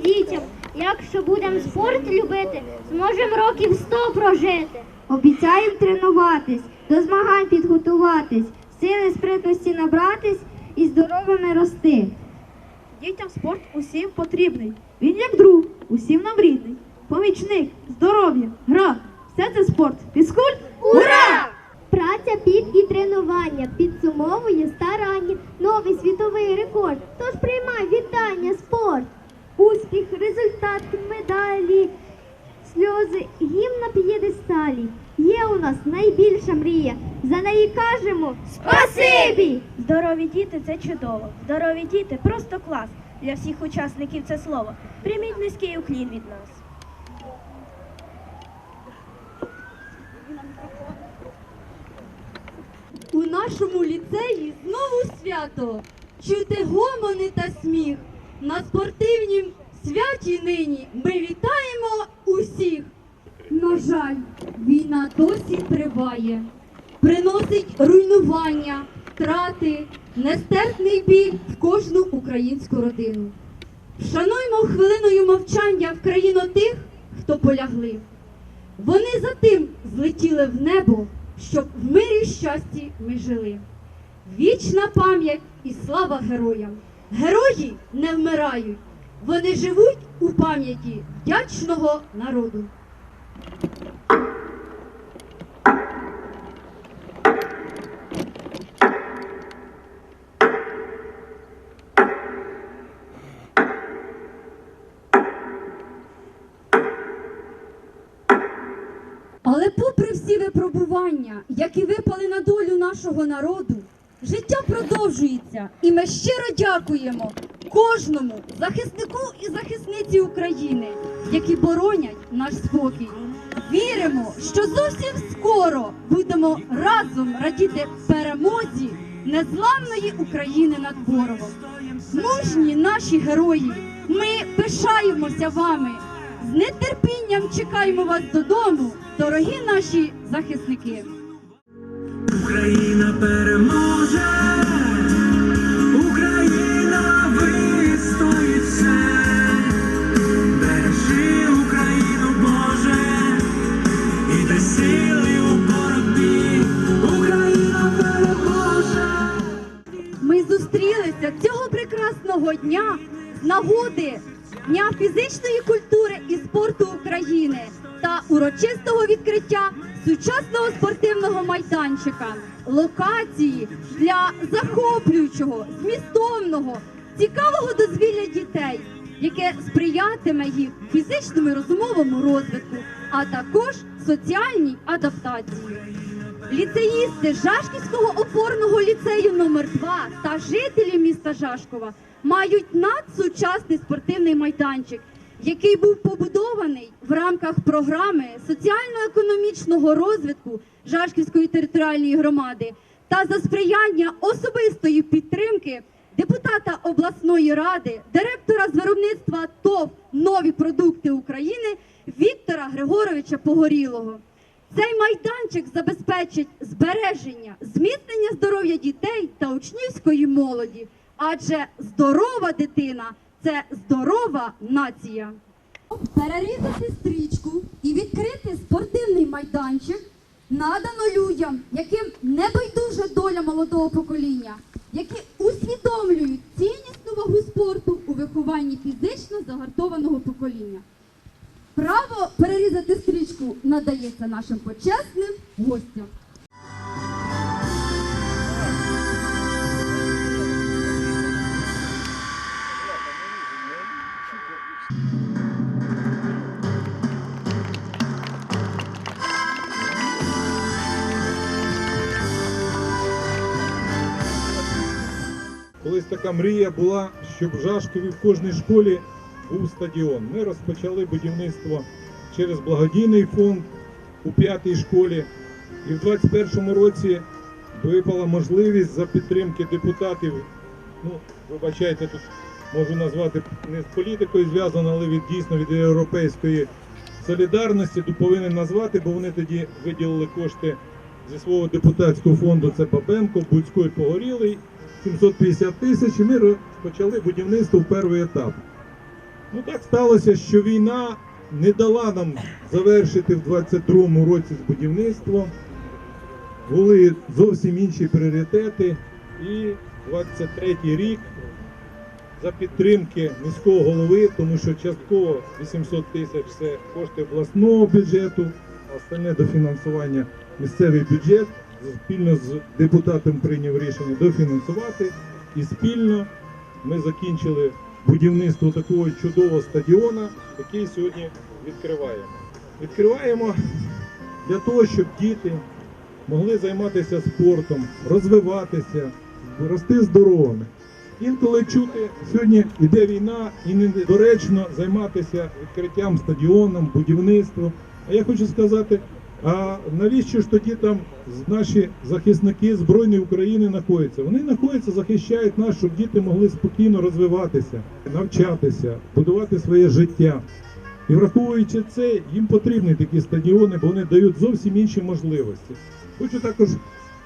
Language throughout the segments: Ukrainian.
дітям. Якщо будемо спорт любити, зможемо років сто прожити. Обіцяємо тренуватись, до змагань підготуватись, сили спритності набратись і здоровими рости. Дітям спорт усім потрібний. Він як друг, усім нам рідний. Помічник, здоров'я, гра. Все це спорт. Фізкульт. Ура! Праця під і тренування підсумовує старання, новий світовий рекорд. Тож приймай вітання, спорт. Успіх, результат, медалі, сльози, гімн на п'єдесталі. Є у нас найбільша мрія. За неї кажемо спасибі! Здорові діти це чудово. Здорові діти просто клас. Для всіх учасників це слово. Прийміть низький уклін від нас. У нашому ліцеї знову свято. Чути гомони та сміх. На спортивнім святі нині ми вітаємо усіх. На жаль, війна досі триває, приносить руйнування, втрати, нестерпний біль в кожну українську родину. Вшануймо хвилиною мовчання в країну тих, хто полягли. Вони за тим злетіли в небо, щоб в мирі щасті ми жили. Вічна пам'ять і слава героям. Герої не вмирають, вони живуть у пам'яті вдячного народу. Але попри всі випробування, які випали на долю нашого народу, життя продовжується, і ми щиро дякуємо кожному захиснику і захисниці України, які боронять наш спокій. Віримо, що зовсім скоро будемо разом радіти перемозі незламної України над ворогом. Мужні наші герої, ми пишаємося вами. З нетерпінням чекаємо вас додому, дорогі наші захисники. Україна переможе, Україна вистоїть все. Бережи Україну, Боже, і дай сили у боротьбі, Україна переможе. Ми зустрілися цього прекрасного дня нагоди Дня фізичної культури і спорту України та урочистого відкриття сучасного спортивного майданчика, локації для захоплюючого, змістовного, цікавого дозвілля дітей, яке сприятиме їх фізичному і розумовому розвитку, а також соціальній адаптації. Ліцеїсти Жашківського опорного ліцею номер 2 та жителі міста Жашкова мають надсучасний спортивний майданчик, який був побудований в рамках програми соціально-економічного розвитку Жашківської територіальної громади та за сприяння особистої підтримки депутата обласної ради, директора з виробництва ТОВ Нові продукти України Віктора Григоровича Погорілого. Цей майданчик забезпечить збереження, зміцнення здоров'я дітей та учнівської молоді, адже здорова дитина це здорова нація. Перерізати стрічку і відкрити спортивний майданчик надано людям, яким не байдужа доля молодого покоління, які усвідомлюють ціннісну вагу спорту у вихованні фізично загартованого покоління. Право перерізати стрічку надається нашим почесним гостям. Колись така мрія була, щоб в Жашкові в кожній школі був стадіон. Ми розпочали будівництво через благодійний фонд у п'ятій школі. І в 21-му році випала можливість за підтримки депутатів. Ну, вибачайте, тут можу назвати не з політикою зв'язано, але від дійсно від європейської солідарності. Повинен назвати, бо вони тоді виділили кошти зі свого депутатського фонду. Це Бабенко, Буцько і Погорілий. 750 тисяч, і ми розпочали будівництво в перший етап. Ну так сталося, що війна не дала нам завершити в 22-му році з будівництвом. Були зовсім інші пріоритети. І 23-й рік за підтримки міського голови, тому що частково 800 тисяч це кошти обласного бюджету, а остальне дофінансування місцевий бюджет. Спільно з депутатом прийняв рішення дофінансувати і спільно ми закінчили будівництво такого чудового стадіона, який сьогодні відкриваємо. Відкриваємо для того, щоб діти могли займатися спортом, розвиватися, рости здоровими. Інколи чути, сьогодні йде війна і недоречно займатися відкриттям стадіоном, будівництвом. А я хочу сказати, а навіщо ж тоді там наші захисники Збройної України знаходяться? Вони знаходяться, захищають нас, щоб діти могли спокійно розвиватися, навчатися, будувати своє життя. І враховуючи це, їм потрібні такі стадіони, бо вони дають зовсім інші можливості. Хочу також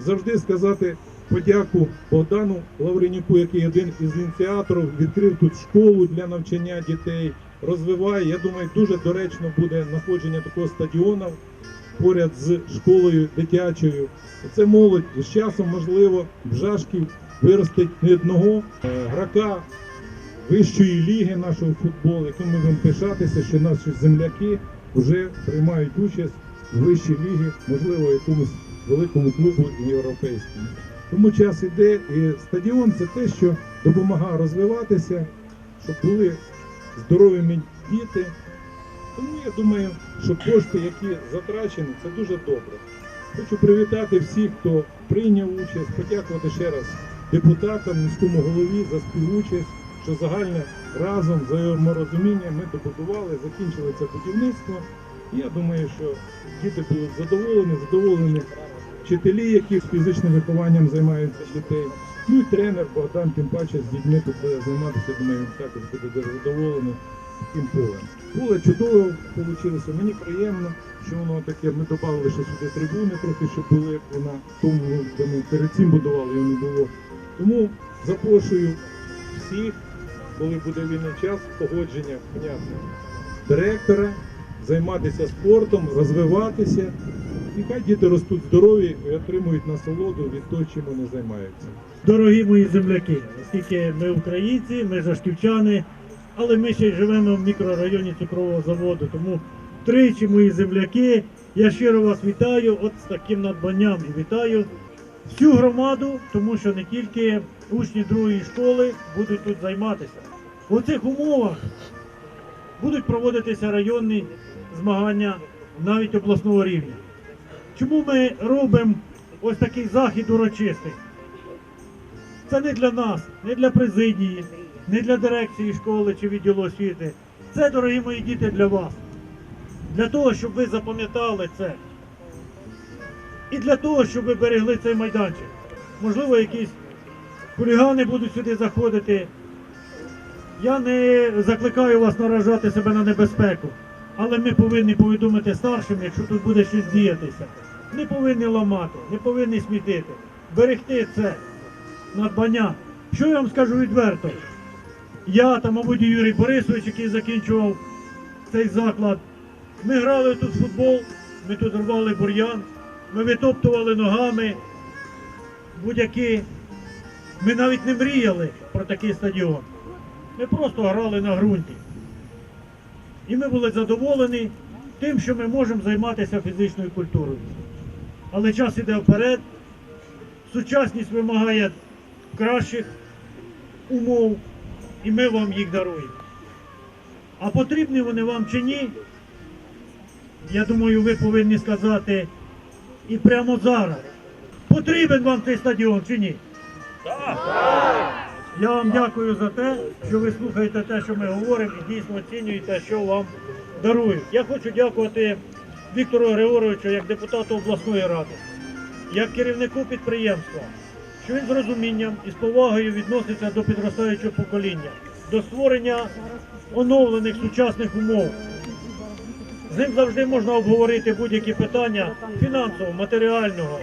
завжди сказати подяку Богдану Лавренюку, який один із ініціаторів відкрив тут школу для навчання дітей, розвиває. Я думаю, дуже доречно буде знаходження такого стадіону поряд з школою дитячою. Це молодь з часом, можливо, в Жашків виростить не одного е, грака вищої ліги нашого футболу, яким ми будемо пишатися, що наші земляки вже приймають участь в вищій лігі, можливо, якомусь великому клубу європейському. Тому час іде, і стадіон це те, що допомагає розвиватися, щоб були здоровими діти. Тому я думаю, що кошти, які затрачені, це дуже добре. Хочу привітати всіх, хто прийняв участь, подякувати ще раз депутатам, міському голові за співучасть, що загальне разом за взаєморозуміння ми добудували, закінчили це будівництво. Я думаю, що діти будуть задоволені, задоволені вчителі, які з фізичним вихованням займаються дітей. Ну і тренер Богдан, тим паче з дітьми тут буде займатися, думаю, також буде задоволений таким полем. Поле чудово вийшло, мені приємно, що воно таке, ми додали ще сюди трибуни трохи, щоб були, вона тому, де ми перед цим будували, його не було. Тому запрошую всіх, коли буде вільний час, погодження, понятно, директора, займатися спортом, розвиватися. І хай діти ростуть здорові і отримують насолоду від того, чим вони займаються. Дорогі мої земляки, оскільки ми українці, ми жашківчани, але ми ще й живемо в мікрорайоні цукрового заводу. Тому тричі мої земляки, я щиро вас вітаю от з таким надбанням і вітаю всю громаду, тому що не тільки учні другої школи будуть тут займатися. У цих умовах будуть проводитися районні змагання навіть обласного рівня. Чому ми робимо ось такий захід урочистий? Це не для нас, не для президії, не для дирекції школи чи відділу освіти. Це, дорогі мої діти, для вас. Для того, щоб ви запам'ятали це. І для того, щоб ви берегли цей майданчик. Можливо, якісь хулігани будуть сюди заходити. Я не закликаю вас наражати себе на небезпеку, але ми повинні повідомити старшим, якщо тут буде щось діятися. Не повинні ламати, не повинні смітити. Берегти це надбання. Що я вам скажу відверто? Я та, мабуть, Юрій Борисович, який закінчував цей заклад. Ми грали тут в футбол, ми тут рвали бур'ян, ми витоптували ногами будь-які. Ми навіть не мріяли про такий стадіон. Ми просто грали на ґрунті. І ми були задоволені тим, що ми можемо займатися фізичною культурою. Але час іде вперед, сучасність вимагає кращих умов, і ми вам їх даруємо. А потрібні вони вам чи ні? Я думаю, ви повинні сказати і прямо зараз. Потрібен вам цей стадіон чи ні? Я вам дякую за те, що ви слухаєте те, що ми говоримо, і дійсно оцінюєте, що вам дарують. Я хочу дякувати Віктору Григоровичу як депутату обласної ради, як керівнику підприємства, що він з розумінням і з повагою відноситься до підростаючого покоління, до створення оновлених сучасних умов. З ним завжди можна обговорити будь-які питання фінансового, матеріального,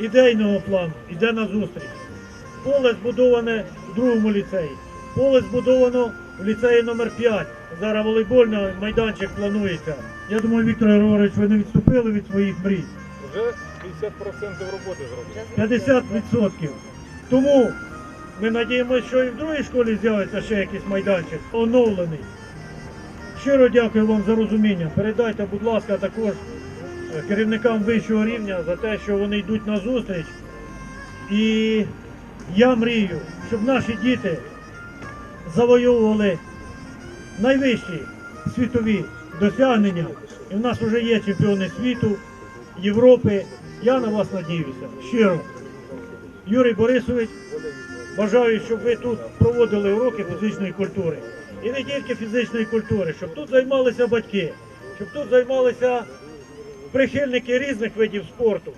ідейного плану, іде на зустріч. Поле збудоване в другому ліцеї, поле збудовано в ліцеї номер 5 Зараз волейбольний майданчик планується. Я думаю, Віктор Григорович, ви не відступили від своїх мрій. Вже 50% роботи зроблено. 50%. Тому ми надіємося, що і в другій школі з'явиться ще якийсь майданчик оновлений. Щиро дякую вам за розуміння. Передайте, будь ласка, також е, керівникам вищого рівня за те, що вони йдуть на зустріч. І я мрію, щоб наші діти завоювали найвищі світові досягнення. І в нас вже є чемпіони світу, Європи. Я на вас надіюся. Щиро. Юрій Борисович, бажаю, щоб ви тут проводили уроки фізичної культури. І не тільки фізичної культури, щоб тут займалися батьки, щоб тут займалися прихильники різних видів спорту.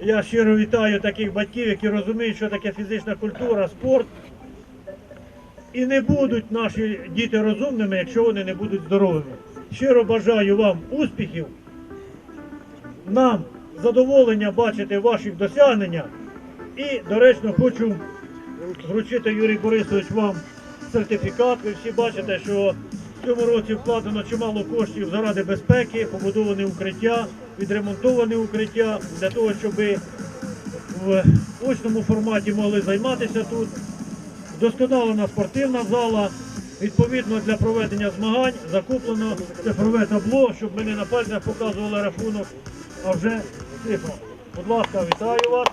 Я щиро вітаю таких батьків, які розуміють, що таке фізична культура, спорт. І не будуть наші діти розумними, якщо вони не будуть здоровими. Щиро бажаю вам успіхів, нам задоволення бачити ваших досягнення. І, доречно, хочу вручити Юрій Борисович вам сертифікат. Ви всі бачите, що в цьому році вкладено чимало коштів заради безпеки, побудовані укриття, відремонтовані укриття для того, щоб в очному форматі могли займатися тут. Вдосконалена спортивна зала. Відповідно для проведення змагань закуплено цифрове табло, щоб ми не на пальцях показували рахунок, а вже. Будь ласка, вітаю вас.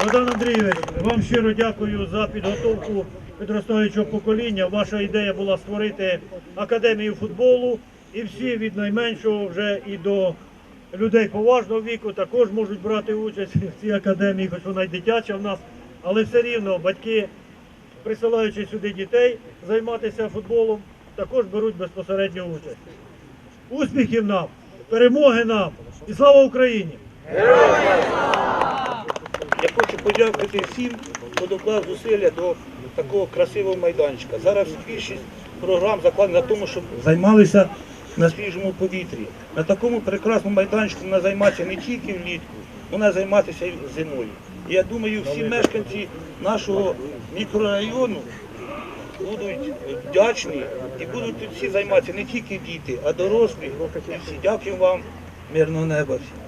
Богдан Андрійович, вам щиро дякую за підготовку підростаючого покоління. Ваша ідея була створити академію футболу, і всі від найменшого вже і до людей поважного віку також можуть брати участь в цій академії, хоч вона й дитяча в нас, але все рівно батьки, присилаючи сюди дітей займатися футболом, також беруть безпосередню участь. Успіхів нам, перемоги нам і слава Україні! Я хочу подякувати всім, хто доклав зусилля до такого красивого майданчика. Зараз більшість програм закладена на тому, щоб займалися на свіжому повітрі. На такому прекрасному майданчику вона займатися не тільки влітку, вона займатися і зимою. І я думаю, всі мешканці нашого мікрорайону будуть вдячні і будуть тут всі займатися не тільки діти, а дорослі. Всі дякую вам, мирного неба всім.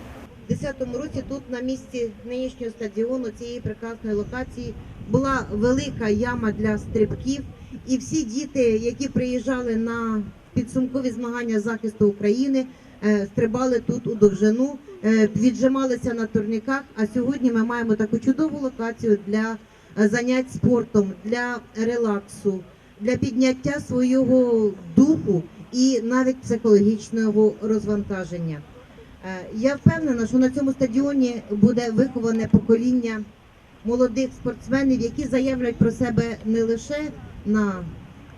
У 2010 році тут на місці нинішнього стадіону цієї прекрасної локації була велика яма для стрибків, і всі діти, які приїжджали на підсумкові змагання захисту України, е, стрибали тут у довжину, е, віджималися на турніках. А сьогодні ми маємо таку чудову локацію для занять спортом, для релаксу, для підняття свого духу і навіть психологічного розвантаження. Е, Я впевнена, що на цьому стадіоні буде виховане покоління молодих спортсменів, які заявлять про себе не лише на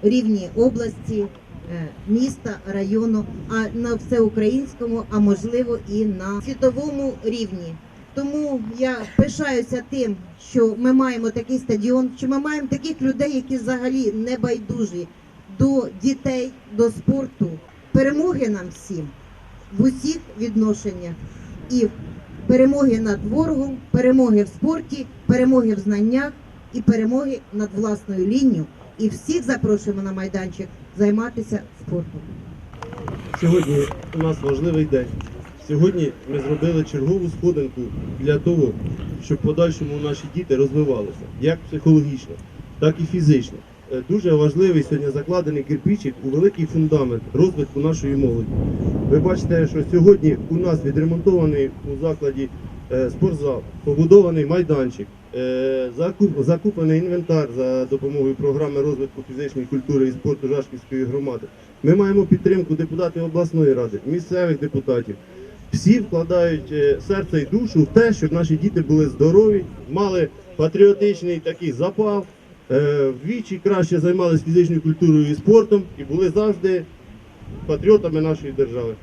рівні області, е, міста, району, а на всеукраїнському, а можливо і на світовому рівні. Тому я пишаюся тим, що ми маємо такий стадіон, що ми маємо таких людей, які взагалі не байдужі до дітей, до спорту. Перемоги нам всім в усіх відношеннях і перемоги над ворогом, перемоги в спорті, перемоги в знаннях і перемоги над власною лінією. І всіх запрошуємо на майданчик займатися спортом. Сьогодні у нас важливий день. Сьогодні ми зробили чергову сходинку для того, щоб в подальшому наші діти розвивалися як психологічно, так і фізично. Е, Дуже важливий сьогодні закладений кирпичик у великий фундамент розвитку нашої молоді. Ви бачите, що сьогодні у нас відремонтований у закладі е, спортзал, побудований майданчик, е, закуплений інвентар за допомогою програми розвитку фізичної культури і спорту Жашківської громади. Ми маємо підтримку депутатів обласної ради, місцевих депутатів. Всі вкладають е, серце і душу в те, щоб наші діти були здорові, мали патріотичний такий запал, е, вдвічі краще займалися фізичною культурою і спортом і були завжди патріотами нашої держави.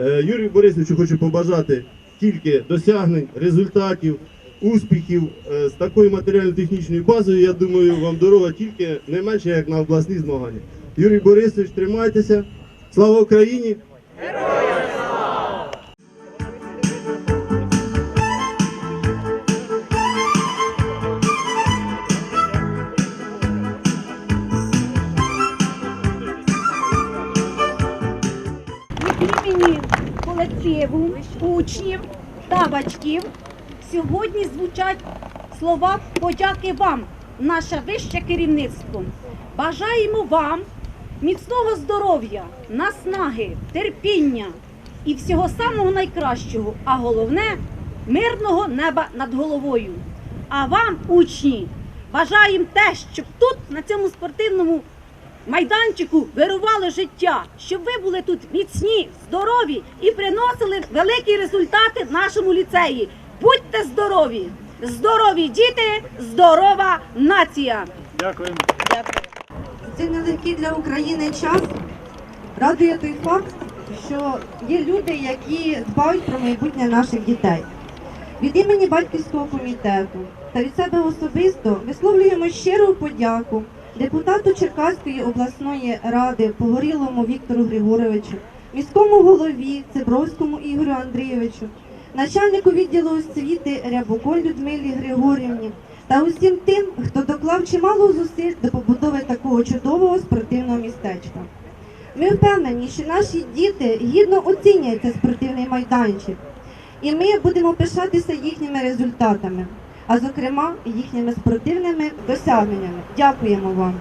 Е, Юрію Борисовичу хочу побажати тільки досягнень, результатів, успіхів з такою матеріально-технічною базою. Я думаю, вам дорога тільки не менше, як на обласні змагання. Юрій Борисович, тримайтеся. Слава Україні! імені учнів та батьків сьогодні звучать слова подяки вам, наше вище керівництво. Бажаємо вам міцного здоров'я, наснаги, терпіння і всього самого найкращого, а головне мирного неба над головою. А вам, учні, бажаємо те, щоб тут, на цьому спортивному майданчику, вирувало життя, щоб ви були тут міцні, здорові і приносили великі результати нашому ліцеї. Будьте здорові! Здорові діти, здорова нація! Дякуємо. Цей нелегкий для України час радує той факт, що є люди, які дбають про майбутнє наших дітей. Від імені батьківського комітету та від себе особисто висловлюємо щиру подяку депутату Черкаської обласної ради Погорілому Віктору Григоровичу, міському голові Цибровському Ігорю Андрійовичу, начальнику відділу освіти Рябоколь Людмилі Григорівні та усім тим, хто доклав чимало зусиль до побудови такого чудового спортивного містечка. Ми впевнені, що наші діти гідно оцінять цей спортивний майданчик, і ми будемо пишатися їхніми результатами, а зокрема їхніми спортивними досягненнями. Дякуємо вам.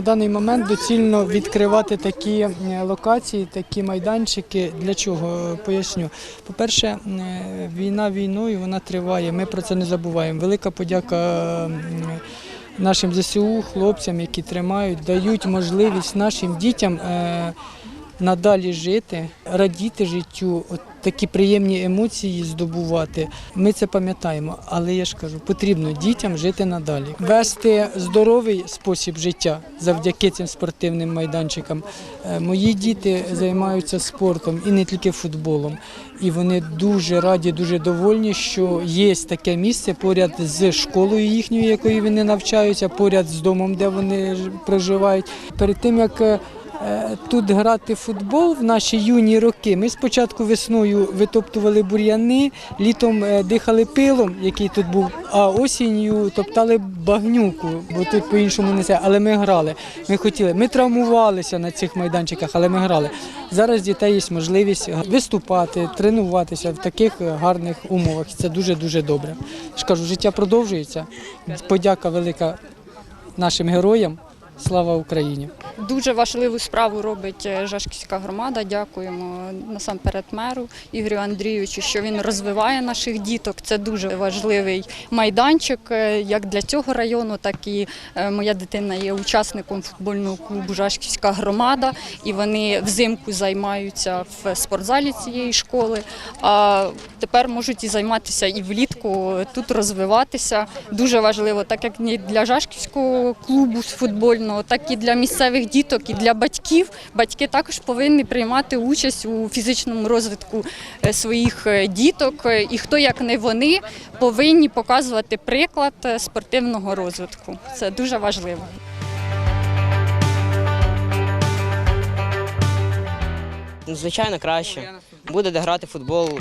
На даний момент доцільно відкривати такі е, локації, такі майданчики. Для чого? Поясню. По-перше, е, війна війною вона триває. Ми про це не забуваємо. Велика подяка нашим ЗСУ, хлопцям, які тримають, дають можливість нашим дітям е, надалі жити, радіти життю, от такі приємні емоції здобувати. Ми це пам'ятаємо, але я ж кажу, потрібно дітям жити надалі, вести здоровий спосіб життя завдяки цим спортивним майданчикам. Е, Мої діти займаються спортом і не тільки футболом. І вони дуже раді, дуже довольні, що є таке місце поряд з школою їхньою, якою вони навчаються, поряд з домом, де вони проживають. Перед тим як е, тут грати футбол в наші юні роки, ми спочатку весною витоптували бур'яни, літом е, дихали пилом, який тут був, а осінню топтали багнюку, бо тут по-іншому не це. Але ми грали. Ми хотіли, ми травмувалися на цих майданчиках, але ми грали. Зараз дітей є можливість виступати, тренуватися в таких гарних умовах. Це дуже дуже добре. Ж кажу, життя продовжується. Подяка велика нашим героям. Слава Україні! Дуже важливу справу робить е, Жашківська громада. Дякуємо насамперед меру Ігорю Андрійовичу, що він розвиває наших діток. Це дуже важливий майданчик е, як для цього району, так і е, моя дитина є учасником футбольного клубу Жашківська громада, і вони взимку займаються в спортзалі цієї школи. А тепер можуть і займатися і влітку тут розвиватися. Дуже важливо, так як для Жашківського клубу футбольного, так і для місцевих діток, і для батьків. Батьки також повинні приймати участь у фізичному розвитку е, своїх е, діток. Е, І хто як не вони повинні показувати приклад спортивного розвитку. Це дуже важливо. Ну, Звичайно, краще. Буде де грати футбол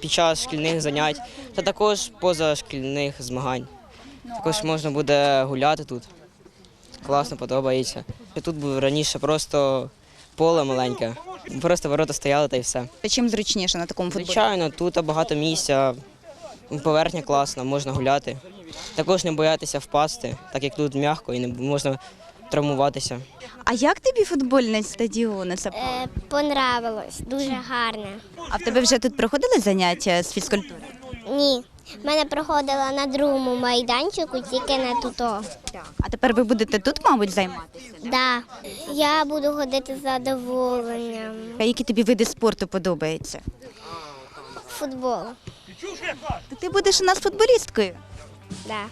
під час шкільних занять та також поза шкільних змагань. Також можна буде гуляти тут. Класно, подобається. Тут був раніше просто поле маленьке. Просто ворота стояли та й все. Чим зручніше на такому футболі? Звичайно, тут багато місця, поверхня класна, можна гуляти. Також не боятися впасти, так як тут м'яко і не можна травмуватися. А як тобі футбольний стадіон? Це Е, понравилось, дуже гарне. А в тебе вже тут проходили заняття з фізкультури? Ні. В мене проходила на другому майданчику, тільки не туто. А тепер ви будете тут, мабуть, займатися? Да. Я буду ходити з задоволенням. А які тобі види спорту подобаються? Футбол. Ти будеш у нас футболісткою. Да.